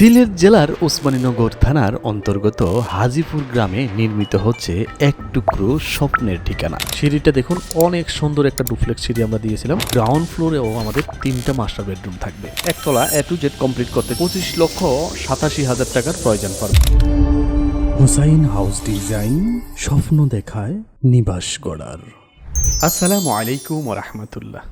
সিলেট জেলার ওসমানীনগর থানার অন্তর্গত হাজিপুর গ্রামে নির্মিত হচ্ছে এক টুকরো স্বপ্নের ঠিকানা। সিঁড়িটা দেখুন অনেক সুন্দর একটা ডুপ্লেক্স সিঁড়ি আমরা দিয়েছিলাম। গ্রাউন্ড ফ্লোরেও আমাদের তিনটা মাস্টার বেডরুম থাকবে। একতলা এ টু জেড কমপ্লিট করতে পঁচিশ লক্ষ সাতাশি হাজার টাকার প্রয়োজন পড়বে। হুসাইন হাউস ডিজাইন স্বপ্ন দেখায় নিবাস গড়ার। আসসালামু আলাইকুম রহমতুল্লাহ।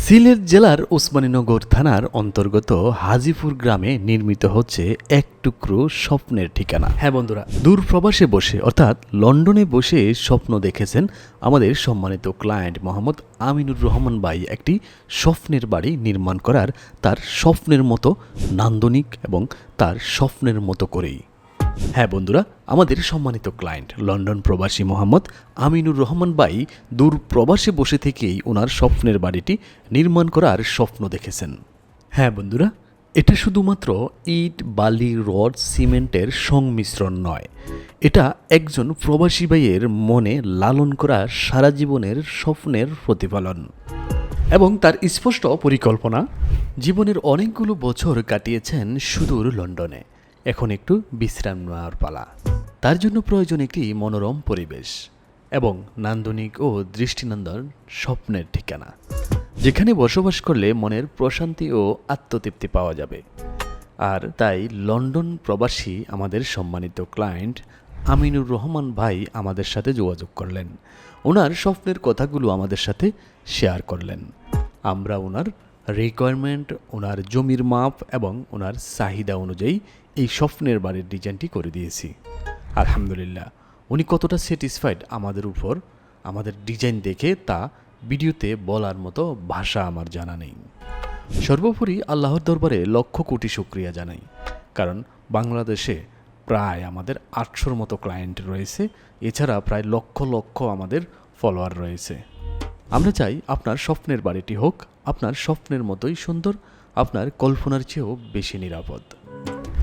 সিলেট জেলার ওসমানীনগর থানার অন্তর্গত হাজিপুর গ্রামে নির্মিত হচ্ছে এক টুকরো স্বপ্নের ঠিকানা। হ্যাঁ বন্ধুরা। দূর প্রবাসে বসে অর্থাৎ লন্ডনে বসে স্বপ্ন দেখেছেন আমাদের সম্মানিত ক্লায়েন্ট মোহাম্মদ আমিনুর রহমান ভাই একটি স্বপ্নের বাড়ি নির্মাণ করার তার স্বপ্নের মতো নান্দনিক এবং তার স্বপ্নের মতো করেই। হ্যাঁ বন্ধুরা, আমাদের সম্মানিত ক্লায়েন্ট লন্ডন প্রবাসী মোহাম্মদ আমিনুর রহমান বাই দূর প্রবাসে বসে থেকেই ওনার স্বপ্নের বাড়িটি নির্মাণ করার স্বপ্ন দেখেছেন। হ্যাঁ বন্ধুরা, এটা শুধুমাত্র ইট, বালি, রড, সিমেন্টের সংমিশ্রণ নয়, এটা একজন প্রবাসী ভাইয়ের মনে লালন করা সারা জীবনের স্বপ্নের প্রতিফলন। এবং তার স্পষ্ট পরিকল্পনা, জীবনের অনেকগুলো বছর কাটিয়েছেন সুদূর লন্ডনে। এখন একটু বিশ্রাম নেওয়ার পালা। তার জন্য প্রয়োজন একটি মনোরম পরিবেশ এবং নান্দনিক ও দৃষ্টিনন্দন স্বপ্নের ঠিকানা, যেখানে বসবাস করলে মনের প্রশান্তি ও আত্মতৃপ্তি পাওয়া যাবে। আর তাই লন্ডন প্রবাসী আমাদের সম্মানিত ক্লায়েন্ট আমিনুর রহমান ভাই আমাদের সাথে যোগাযোগ করলেন। ওনার স্বপ্নের কথাগুলো আমাদের সাথে শেয়ার করলেন। আমরা ওনার রিকোয়ারমেন্ট ওনার জমির মাপ এবং ওনার চাহিদা অনুযায়ী এই স্বপ্নের বাড়ির ডিজাইনটি করে দিয়েছি। আলহামদুলিল্লাহ, উনি কতটা স্যাটিসফাইড আমাদের উপর, আমাদের ডিজাইন দেখে তা ভিডিওতে বলার মতো ভাষা আমার জানা নেই। সর্বোপরি আল্লাহর দরবারে লক্ষ কোটি শুক্রিয়া জানাই, কারণ বাংলাদেশে প্রায় আমাদের আটশোর মতো ক্লায়েন্ট রয়েছে, এছাড়া প্রায় লক্ষ লক্ষ আমাদের ফলোয়ার রয়েছে। আমরা চাই আপনার স্বপ্নের বাড়িটি হোক আপনার স্বপ্নের মতোই সুন্দর, আপনার কল্পনার চেয়েও বেশি নিরাপদ।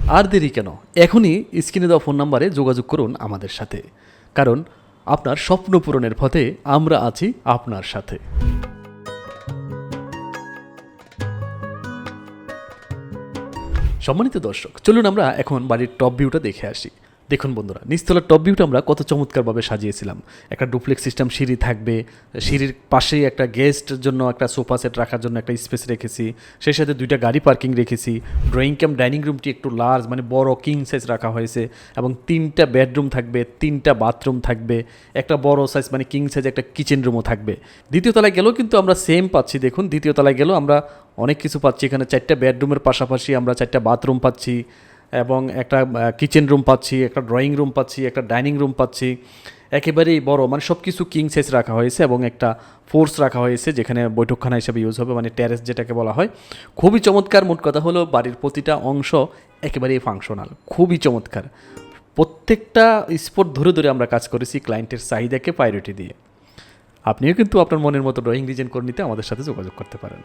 আর দেরি কেন? এখনই স্ক্রিনে দেওয়া ফোন নাম্বারে যোগাযোগ করুন আমাদের সাথে। কারণ আপনার স্বপ্ন পূরণের পথে আমরা আছি আপনার সাথে। সম্মানিত দর্শক, চলুন আমরা এখন বাড়ির টপ ভিউটা দেখে আসি। দেখুন বন্ধুরা নিচতলার টপ ভিউটা আমরা কত চমৎকারভাবে সাজিয়েছিলাম। একটা ডুপ্লেক্স সিস্টেম সিঁড়ি থাকবে, সিঁড়ির পাশেই একটা গেস্টের জন্য একটা সোফা সেট রাখার জন্য একটা স্পেস রেখেছি, সেই সাথে দুইটা গাড়ি পার্কিং রেখেছি ড্রয়িং ক্যাম্প ডাইনিং রুমটি একটু লার্জ মানে বড় কিং সাইজ রাখা হয়েছে, এবং তিনটা বেডরুম থাকবে, তিনটা বাথরুম থাকবে, একটা বড় সাইজ মানে কিং সাইজ একটা কিচেন রুমও থাকবে। দ্বিতীয় তলায় গেলেও কিন্তু আমরা সেম পাচ্ছি, দেখুন, দ্বিতীয় তলায় গেলেও আমরা অনেক কিছু পাচ্ছি, এখানে চারটা বেডরুমের পাশাপাশি আমরা চারটা বাথরুম পাচ্ছি। এবং একটা কিচেন রুম পাচ্ছি, একটা ড্রয়িং রুম পাচ্ছি, একটা ডাইনিং রুম পাচ্ছি। একেবারেই বড় মানে সব কিছু কিং সাইজ রাখা হয়েছে এবং একটা ফোর্স রাখা হয়েছে যেখানে বৈঠকখানা হিসেবে ইউজ হবে মানে ট্যারেস যেটাকে বলা হয়। খুবই চমৎকার, মোট কথা হলো বাড়ির প্রতিটা অংশ একেবারেই ফাংশনাল খুবই চমৎকার। প্রত্যেকটা স্পট ধরে ধরে আমরা কাজ করেছি ক্লায়েন্টের চাহিদাকে প্রায়োরিটি দিয়ে। আপনিও কিন্তু আপনার মনের মতো ড্রয়িং ডিজাইন করে নিতে আমাদের সাথে যোগাযোগ করতে পারেন।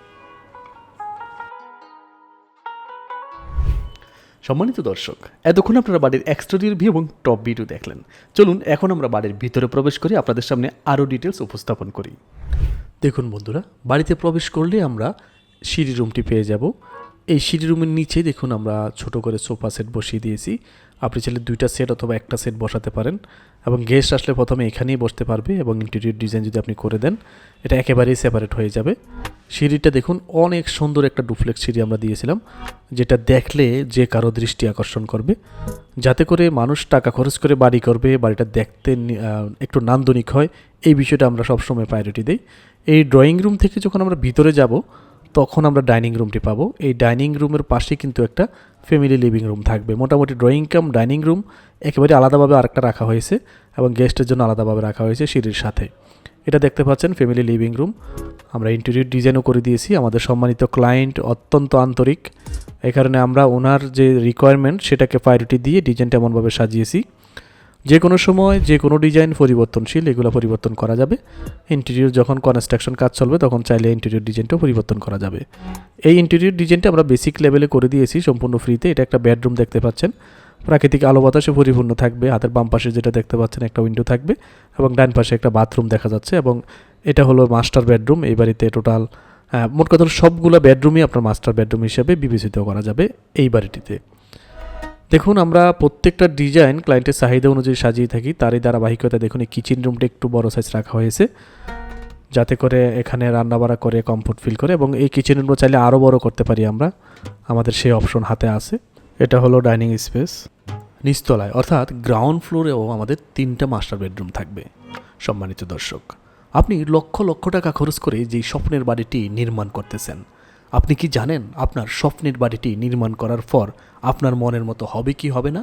সম্মানিত দর্শক, এতক্ষণ আপনারা বাড়ির এক্সটেরিয়র ভিউ এবং টপ ভিডিও দেখলেন। চলুন, এখন আমরা বাড়ির ভিতরে প্রবেশ করি, আপনাদের সামনে আরও ডিটেলস উপস্থাপন করি। দেখুন বন্ধুরা, বাড়িতে প্রবেশ করলে আমরা সিঁড়ি রুমটি পেয়ে যাব। এই সিঁড়ি রুমের নিচে দেখুন, আমরা ছোট করে সোফা সেট বসিয়ে দিয়েছি। আপনি চাইলে দুইটা সেট অথবা একটা সেট বসাতে পারেন এবং গেস্ট আসলে প্রথমে এখানেই বসতে পারবে এবং ইন্টেরিয়র ডিজাইন যদি আপনি করে দেন, এটা একেবারেই সেপারেট হয়ে যাবে। সিঁড়িটা দেখুন, অনেক সুন্দর একটা ডুপ্লেক্স সিঁড়ি আমরা দিয়েছিলাম, যেটা দেখলে যে কারও দৃষ্টি আকর্ষণ করবে। যাতে করে মানুষ টাকা খরচ করে বাড়ি করবে, বাড়িটা দেখতে একটু নান্দনিক হয়, এই বিষয়টা আমরা সবসময় প্রায়োরিটি দিই। এই ড্রয়িং রুম থেকে যখন আমরা ভিতরে যাব তখন আমরা ডাইনিং রুমটি পাবো। এই ডাইনিং রুমের পাশে কিন্তু একটা ফ্যামিলি লিভিং রুম থাকবে। মোটামুটি ড্রয়িং কাম, ডাইনিং রুম একেবারে আলাদাভাবে আরেকটা রাখা হয়েছে এবং গেস্টের জন্য আলাদাভাবে রাখা হয়েছে সিঁড়ির সাথে। এটা দেখতে পাচ্ছেন, ফ্যামিলি লিভিং রুম। আমরা ইন্টেরিয়র ডিজাইনও করে দিয়েছি। আমাদের সম্মানিত ক্লায়েন্ট অত্যন্ত আন্তরিক। এই কারণে আমরা ওনার যে রিকোয়ারমেন্ট সেটাকে প্রায়োরিটি দিয়ে ডিজাইনটা এমনভাবে সাজিয়েছি। যে কোনো সময় যে কোনো ডিজাইন পরিবর্তনশীল এগুলো পরিবর্তন করা যাবে। ইন্টেরিয়র যখন কনস্ট্রাকশন কাজ চলবে, তখন চাইলে ইন্টেরিয়র ডিজাইনটাও পরিবর্তন করা যাবে। এই ইন্টেরিয়র ডিজাইনটা আমরা বেসিক লেভেলে করে দিয়েছি, সম্পূর্ণ ফ্রিতে এটা একটা বেডরুম দেখতে পাচ্ছেন। প্রাকৃতিক আলো বাতাসে পরিপূর্ণ থাকবে। হাতের বাম পাশে যেটা দেখতে পাচ্ছেন, একটা উইন্ডো থাকবে এবং ডান পাশে একটা বাথরুম দেখা যাচ্ছে এবং এটা হলো মাস্টার বেডরুম এই বাড়িতে টোটাল মোট কথা সবগুলো বেডরুমই আপনার মাস্টার বেডরুম হিসেবে বিবেচিত করা যাবে এই বাড়িটিতে। দেখুন, আমরা প্রত্যেকটা ডিজাইন ক্লায়েন্টের চাহিদা অনুযায়ী সাজিয়ে থাকি। তারই ধারাবাহিকতা দেখুন, এই কিচেন রুমটা একটু বড় সাইজ রাখা হয়েছে। যাতে করে এখানে রান্নাবাড়া করে কমফোর্ট ফিল করে এবং এই কিচেন রুমটা চাইলে আরও বড় করতে পারি আমরা। আমাদের সেই অপশন হাতে আছে। এটা হলো ডাইনিং স্পেস নিচতলায়, অর্থাৎ গ্রাউন্ড ফ্লোরেও আমাদের তিনটা মাস্টার বেডরুম থাকবে, সম্মানিত দর্শক। আপনি লক্ষ লক্ষ টাকা খরচ করে যেই স্বপ্নের বাড়িটি নির্মাণ করতেছেন। আপনি কি জানেন আপনার স্বপ্নের বাড়িটি নির্মাণ করার পর আপনার মনের মতো হবে কি হবে না?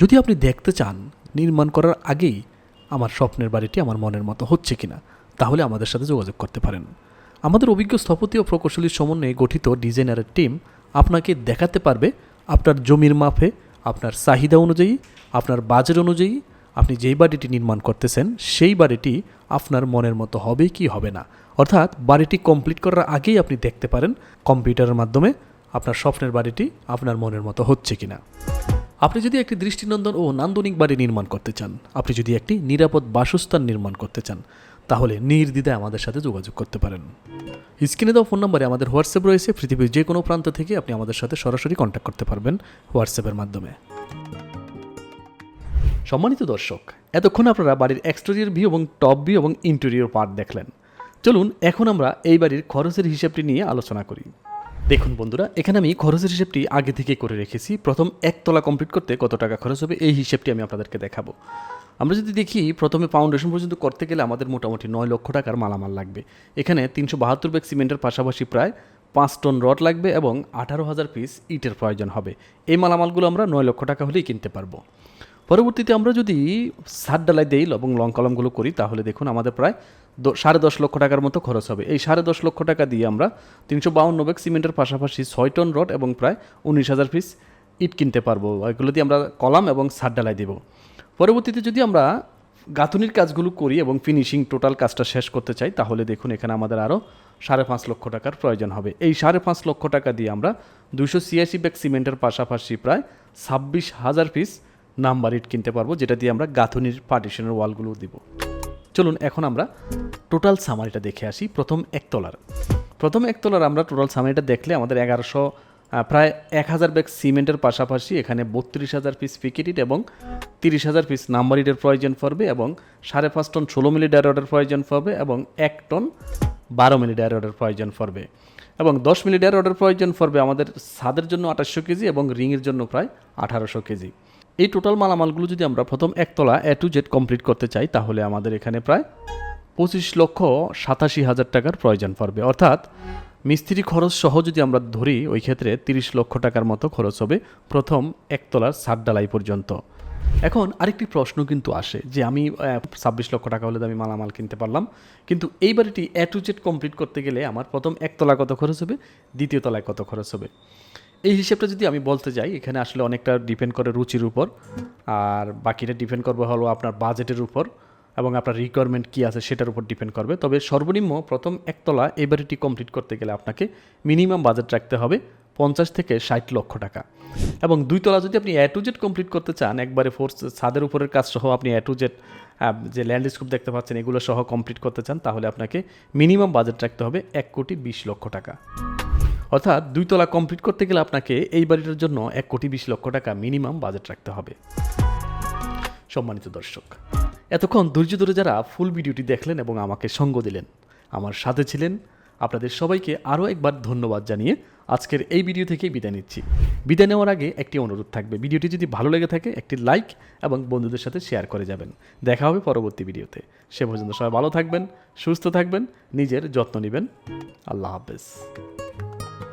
যদি আপনি দেখতে চান নির্মাণ করার আগেই আমার স্বপ্নের বাড়িটি আমার মনের মতো হচ্ছে কিনা, তাহলে আমাদের সাথে যোগাযোগ করতে পারেন। আমাদের অভিজ্ঞ স্থপতি ও প্রকৌশলীর সমন্বয়ে গঠিত ডিজাইনারের টিম আপনাকে দেখাতে পারবে আপনার জমির মাপে, আপনার চাহিদা অনুযায়ী, আপনার বাজেট অনুযায়ী আপনি যেই বাড়িটি নির্মাণ করতেছেন, সেই বাড়িটি আপনার মনের মতো হবে কি হবে না। অর্থাৎ বাড়িটি কমপ্লিট করার আগেই আপনি দেখতে পারেন কম্পিউটারের মাধ্যমে আপনার স্বপ্নের বাড়িটি আপনার মনের মতো হচ্ছে কিনা। আপনি যদি একটি দৃষ্টিনন্দন ও নান্দনিক বাড়ি নির্মাণ করতে চান, আপনি যদি একটি নিরাপদ বাসস্থান নির্মাণ করতে চান, তাহলে নির্দ্বিধায় আমাদের সাথে যোগাযোগ করতে পারেন। স্ক্রিনে দেওয়া ফোন নাম্বারে আমাদের হোয়াটসঅ্যাপ রয়েছে, পৃথিবীর যে কোনো প্রান্ত থেকে আপনি আমাদের সাথে সরাসরি কন্ট্যাক্ট করতে পারবেন হোয়াটসঅ্যাপের মাধ্যমে। সম্মানিত দর্শক, এতক্ষণ আপনারা বাড়ির এক্সটেরিয়র ভিউ এবং টপ ভিউ এবং ইন্টেরিয়র পার্ট দেখলেন। চলুন, এখন আমরা এই বাড়ির খরচের হিসেবটি নিয়ে আলোচনা করি। দেখুন বন্ধুরা, এখানে আমি খরচের হিসেবটি আগে থেকে করে রেখেছি। প্রথম একতলা কমপ্লিট করতে কত টাকা খরচ হবে এই হিসেবটি আমি আপনাদেরকে দেখাবো। আমরা যদি দেখি, প্রথমে ফাউন্ডেশন পর্যন্ত করতে গেলে আমাদের মোটামুটি নয় লক্ষ টাকার মালামাল লাগবে। এখানে তিনশো বাহাত্তর ব্যাগ সিমেন্টের পাশাপাশি প্রায় পাঁচ টন রড লাগবে এবং আঠারো হাজার পিস ইটের প্রয়োজন হবে। এই মালামালগুলো আমরা নয় লক্ষ টাকা হলেই কিনতে পারব। পরবর্তীতে আমরা যদি সার ডালাই দেই এবং লং কলমগুলো করি, তাহলে দেখুন আমাদের প্রায় সাড়ে দশ লক্ষ টাকার মতো খরচ হবে। এই সাড়ে দশ লক্ষ টাকা দিয়ে আমরা তিনশো বাউন্ন ব্যাগ সিমেন্টের পাশাপাশি ছয় টন রড এবং প্রায় উনিশ হাজার পিস ইট কিনতে পারব। এগুলো দিয়ে আমরা কলাম এবং সার ডালাই দেবো। পরবর্তীতে যদি আমরা গাঁথুনির কাজগুলো করি এবং ফিনিশিং টোটাল কাজটা শেষ করতে চাই, তাহলে দেখুন এখানে আমাদের আরও সাড়ে পাঁচ লক্ষ টাকার প্রয়োজন হবে। এই সাড়ে পাঁচ লক্ষ টাকা দিয়ে আমরা দুশো ছিয়াশি ব্যাগ সিমেন্টের পাশাপাশি প্রায় ছাব্বিশ হাজার পিস নাম্বার ইট কিনতে পারব, যেটা দিয়ে আমরা গাঁথনির পার্টিশনের ওয়ালগুলো দিব। চলুন এখন আমরা টোটাল সামারিটা দেখে আসি, প্রথম একতলার প্রথম একতলার আমরা টোটাল সামারিটা দেখলে আমাদের এগারোশো প্রায় এক হাজার ব্যাগ সিমেন্টের পাশাপাশি এখানে বত্রিশ হাজার পিস পিকেটিট এবং তিরিশ হাজার পিস নাম্বার ইটের প্রয়োজন পড়বে এবং সাড়ে পাঁচ টন ষোলো মিলি ডায়রডের প্রয়োজন পড়বে এবং এক টন বারো মিলি ডায়রডের প্রয়োজন পড়বে। এবং দশ মিলি ডায়রডের প্রয়োজন পড়বে আমাদের ছাদের জন্য আঠাশশো কেজি এবং রিংয়ের জন্য প্রায় আঠারোশো কেজি। এই টোটাল মালামালগুলো যদি আমরা প্রথম একতলা এ টু জেড কমপ্লিট করতে চাই, তাহলে আমাদের এখানে প্রায় পঁচিশ লক্ষ সাতাশি হাজার টাকার প্রয়োজন পড়বে। অর্থাৎ মিস্ত্রি খরচ সহ যদি আমরা ধরি, ওই ক্ষেত্রে তিরিশ লক্ষ টাকার মতো খরচ হবে প্রথম একতলার সাত ডালাই পর্যন্ত। এখন আরেকটি প্রশ্ন কিন্তু আসে যে আমি ছাব্বিশ লক্ষ টাকা হলে আমি মালামাল কিনতে পারলাম, কিন্তু এই বাড়িটি এ টু জেড কমপ্লিট করতে গেলে আমার প্রথম একতলা কত খরচ হবে? দ্বিতীয় তলায় কত খরচ হবে? এই হিসেবটা যদি আমি বলতে যাই, এখানে আসলে অনেকটা ডিপেন্ড করে রুচির উপর। আর বাকিটা ডিপেন্ড করবে হলো আপনার বাজেটের উপর এবং আপনার রিকোয়ারমেন্ট কী আছে সেটার উপর ডিপেন্ড করবে। তবে সর্বনিম্ন প্রথম একতলা এই বাড়িটি কমপ্লিট করতে গেলে আপনাকে মিনিমাম বাজেট রাখতে হবে পঞ্চাশ থেকে ষাট লক্ষ টাকা। এবং দুই তলা যদি আপনি এ টু জেড কমপ্লিট করতে চান, একবারে ফোর্স ছাদের উপরের কাজ সহ আপনি এ টু জেড যে ল্যান্ডস্কোপ দেখতে পাচ্ছেন, এগুলো সহ কমপ্লিট করতে চান, তাহলে আপনাকে মিনিমাম বাজেট রাখতে হবে এক কোটি বিশ লক্ষ টাকা। অর্থাৎ দুই তলা কমপ্লিট করতে গেলে আপনাকে এই বাড়িটার জন্য এক কোটি বিশ লক্ষ টাকা মিনিমাম বাজেট রাখতে হবে। সম্মানিত দর্শক, এতক্ষণ ধৈর্য ধরে যারা ফুল ভিডিওটি দেখলেন এবং আমাকে সঙ্গ দিলেন, আমার সাথে ছিলেন আপনাদের সবাইকে আরও একবার ধন্যবাদ জানিয়ে আজকের এই ভিডিও থেকেই বিদায় নিচ্ছি। বিদায় নেওয়ার আগে একটি অনুরোধ থাকবে ভিডিওটি যদি ভালো লেগে থাকে একটি লাইক এবং বন্ধুদের সাথে শেয়ার করে যাবেন। দেখা হবে পরবর্তী ভিডিওতে সে পর্যন্ত সবাই ভালো থাকবেন, সুস্থ থাকবেন, নিজের যত্ন নেবেন। আল্লাহ হাফেজ।